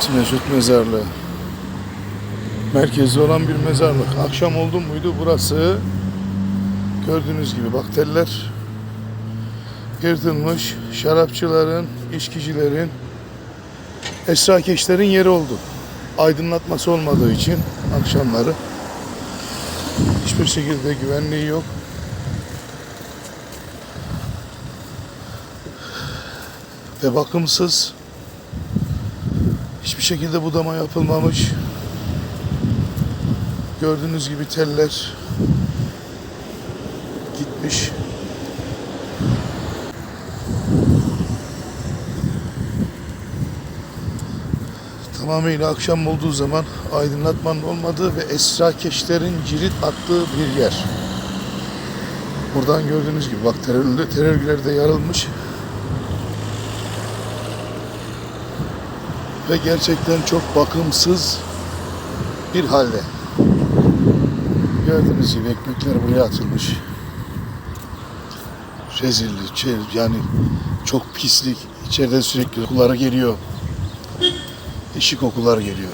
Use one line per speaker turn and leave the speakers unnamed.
Sultan Mesut Mezarlığı. Merkezde olan bir mezarlık. Akşam oldu muydu burası gördüğünüz gibi bak teller yırtılmış. Şarapçıların, içkicilerin, esrakeşlerin yeri oldu. Aydınlatması olmadığı için akşamları hiçbir şekilde güvenliği yok. Ve bakımsız şekilde budama yapılmamış. Gördüğünüz gibi teller gitmiş. Tamamıyla akşam olduğu zaman aydınlatmanın olmadığı ve esrakeşlerin cirit attığı bir yer. Buradan gördüğünüz gibi bak terörlü, terörgüler de yarılmış. Ve gerçekten çok bakımsız bir halde. Gördüğünüz gibi ekmekler buraya atılmış. Rezillik, şey, yani çok pislik. İçeriden sürekli kokuları geliyor. Eşik kokular geliyor.